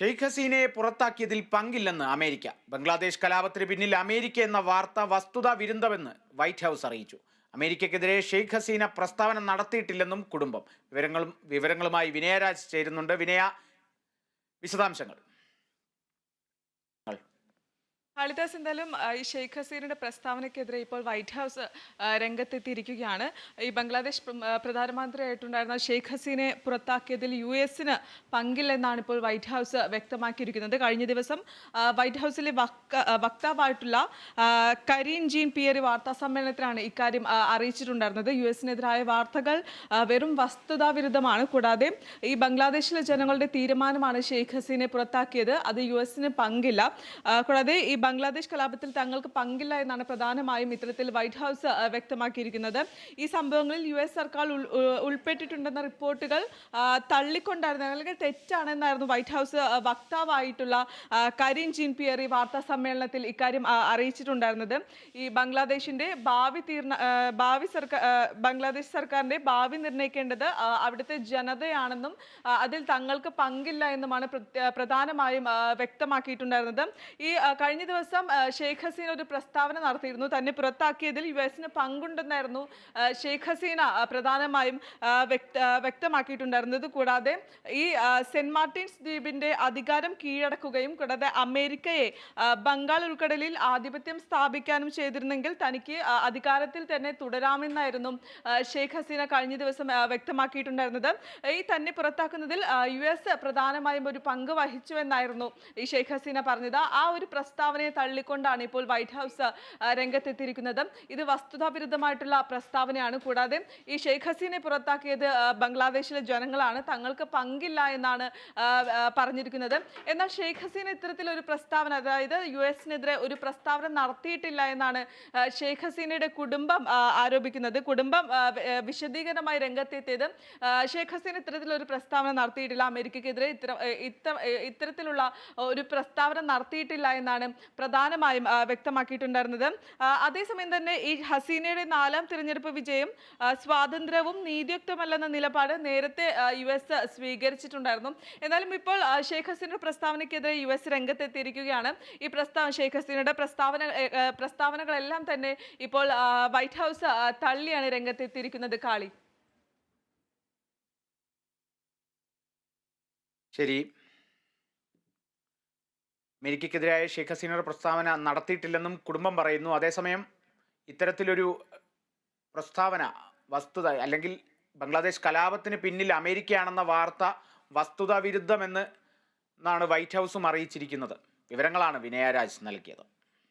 ഷെയ്ഖ് ഹസീനയെ പുറത്താക്കിയതിൽ പങ്കില്ലെന്ന് അമേരിക്ക. ബംഗ്ലാദേശ് കലാപത്തിന് പിന്നിൽ അമേരിക്ക എന്ന വാർത്ത വസ്തുതാ വിരുദ്ധമെന്ന് വൈറ്റ് ഹൗസ് അറിയിച്ചു. അമേരിക്കക്കെതിരെ ഷെയ്ഖ് ഹസീന പ്രസ്താവന നടത്തിയിട്ടില്ലെന്നും കുടുംബം. വിവരങ്ങളും വിവരങ്ങളുമായി വിനയരാജ് ചേരുന്നുണ്ട്. വിനയ വിശദാംശങ്ങൾ. കാളിദാസ് എന്തായാലും ഈ ഷെയ്ഖ് ഹസീനയുടെ പ്രസ്താവനയ്ക്കെതിരെ ഇപ്പോൾ വൈറ്റ് ഹൗസ് രംഗത്തെത്തിയിരിക്കുകയാണ്. ഈ ബംഗ്ലാദേശ് പ്രധാനമന്ത്രിയായിട്ടുണ്ടായിരുന്ന ഷെയ്ഖ് ഹസീനെ പുറത്താക്കിയതിൽ യു എസിന് പങ്കില്ലെന്നാണ് ഇപ്പോൾ വൈറ്റ് ഹൗസ് വ്യക്തമാക്കിയിരിക്കുന്നത്. കഴിഞ്ഞ ദിവസം വൈറ്റ് ഹൗസിലെ വക്താവായിട്ടുള്ള കരീൻ ജീൻ പിയറി വാർത്താ സമ്മേളനത്തിലാണ് ഇക്കാര്യം അറിയിച്ചിട്ടുണ്ടായിരുന്നത്. യു എസിനെതിരായ വാർത്തകൾ വെറും വസ്തുതാവിരുദ്ധമാണ്. കൂടാതെ ഈ ബംഗ്ലാദേശിലെ ജനങ്ങളുടെ തീരുമാനമാണ് ഷെയ്ഖ് ഹസീനെ പുറത്താക്കിയത്. അത് യു എസിന് പങ്കില്ല. കൂടാതെ ഈ ബംഗ്ലാദേശ് കലാപത്തിൽ തങ്ങൾക്ക് പങ്കില്ല എന്നാണ് പ്രധാനമായും ഇത്തരത്തിൽ വൈറ്റ് ഹൗസ് വ്യക്തമാക്കിയിരിക്കുന്നത്. ഈ സംഭവങ്ങളിൽ യു എസ് സർക്കാർ ഉൾപ്പെട്ടിട്ടുണ്ടെന്ന റിപ്പോർട്ടുകൾ തള്ളിക്കൊണ്ടായിരുന്നു അല്ലെങ്കിൽ തെറ്റാണെന്നായിരുന്നു വൈറ്റ് ഹൗസ് വക്താവായിട്ടുള്ള കരീം ജീൻ പിയറി വാർത്താ സമ്മേളനത്തിൽ ഇക്കാര്യം അറിയിച്ചിട്ടുണ്ടായിരുന്നത്. ഈ ബംഗ്ലാദേശിന്റെ ഭാവി തീർന്ന ഭാവി സർക്കാർ ബംഗ്ലാദേശ് സർക്കാരിന്റെ ഭാവി നിർണയിക്കേണ്ടത് അവിടുത്തെ ജനതയാണെന്നും അതിൽ തങ്ങൾക്ക് പങ്കില്ല എന്നുമാണ് പ്രധാനമായും വ്യക്തമാക്കിയിട്ടുണ്ടായിരുന്നത്. ഈ കഴിഞ്ഞ ദിവസം ആ, ഷെയ്ഖ് ഹസീന ഒരു പ്രസ്താവന നടത്തിയിരുന്നു. തന്നെ പുറത്താക്കിയതിൽ യു എസിന് പങ്കുണ്ടെന്നായിരുന്നു ഷെയ്ഖ് ഹസീന പ്രധാനമായും വ്യക്തമാക്കിയിട്ടുണ്ടായിരുന്നത് കൂടാതെ ഈ സെന്റ് മാർട്ടിൻസ് ദ്വീപിന്റെ അധികാരം കീഴടക്കുകയും കൂടാതെ അമേരിക്കയെ ബംഗാൾ ഉൾക്കടലിൽ ആധിപത്യം സ്ഥാപിക്കാനും ചെയ്തിരുന്നെങ്കിൽ തനിക്ക് അധികാരത്തിൽ തന്നെ തുടരാമെന്നായിരുന്നു ഷെയ്ഖ് ഹസീന കഴിഞ്ഞ ദിവസം വ്യക്തമാക്കിയിട്ടുണ്ടായിരുന്നത്. ഈ തന്നെ പുറത്താക്കുന്നതിൽ യു എസ് പ്രധാനമായും ഒരു പങ്ക് വഹിച്ചു എന്നായിരുന്നു ഈ ഷെയ്ഖ് ഹസീന പറഞ്ഞത്. ആ ഒരു പ്രസ്താവനയെ തള്ളിക്കൊണ്ടാണ് ഇപ്പോൾ വൈറ്റ് ഹൗസ് രംഗത്തെത്തിയിരിക്കുന്നത്. ഇത് വസ്തുതാവിരുദ്ധമായിട്ടുള്ള പ്രസ്താവനയാണ്. കൂടാതെ ഈ ഷെയ്ഖ് ഹസീനെ പുറത്താക്കിയത് ബംഗ്ലാദേശിലെ ജനങ്ങളാണ്. തങ്ങൾക്ക് പങ്കില്ല എന്നാണ് പറഞ്ഞിരിക്കുന്നത്. എന്നാൽ ഷെയ്ഖ് ഹസീന ഇത്തരത്തിലൊരു പ്രസ്താവന അതായത് യു എസിനെതിരെ ഒരു പ്രസ്താവന നടത്തിയിട്ടില്ല എന്നാണ് ഷെയ്ഖ് ഹസീനയുടെ കുടുംബം ആരോപിക്കുന്നത്. കുടുംബം വിശദീകരണമായി രംഗത്തെത്തിയത് ഷെയ്ഖ് ഹസീന ഇത്തരത്തിലൊരു പ്രസ്താവന നടത്തിയിട്ടില്ല. അമേരിക്കക്കെതിരെ ഇത്തരത്തിലുള്ള ഒരു പ്രസ്താവന നടത്തിയിട്ടില്ല എന്നാണ് പ്രധാനമായും വ്യക്തമാക്കിയിട്ടുണ്ടായിരുന്നത്. അതേസമയം തന്നെ ഈ ഹസീനയുടെ നാലാം തിരഞ്ഞെടുപ്പ് വിജയം സ്വാതന്ത്ര്യവും നീതിയുക്തമല്ലെന്ന നിലപാട് നേരത്തെ യു എസ് സ്വീകരിച്ചിട്ടുണ്ടായിരുന്നു. എന്നാലും ഇപ്പോൾ ഷെയ്ഖ് ഹസീനയുടെ പ്രസ്താവനയ്ക്കെതിരെ യു എസ് രംഗത്തെത്തിയിരിക്കുകയാണ്. ഈ പ്രസ്താവന ഷെയ്ഖ് ഹസീനയുടെ പ്രസ്താവന പ്രസ്താവനകളെല്ലാം തന്നെ ഇപ്പോൾ വൈറ്റ് ഹൗസ് തള്ളിയാണ് രംഗത്തെത്തിയിരിക്കുന്നത്. കാളി. ശരി. അമേരിക്കക്കെതിരായ ഷെയ്ഖ് ഹസീനയുടെ പ്രസ്താവന നടത്തിയിട്ടില്ലെന്നും കുടുംബം പറയുന്നു. അതേസമയം ഇത്തരത്തിലൊരു പ്രസ്താവന വസ്തുത അല്ലെങ്കിൽ ബംഗ്ലാദേശ് കലാപത്തിന് പിന്നിൽ അമേരിക്കയാണെന്ന വാർത്ത വസ്തുതാ വിരുദ്ധമെന്ന് എന്നാണ് വൈറ്റ് ഹൗസും അറിയിച്ചിരിക്കുന്നത്. വിവരങ്ങളാണ് വിനയരാജ് നൽകിയത്.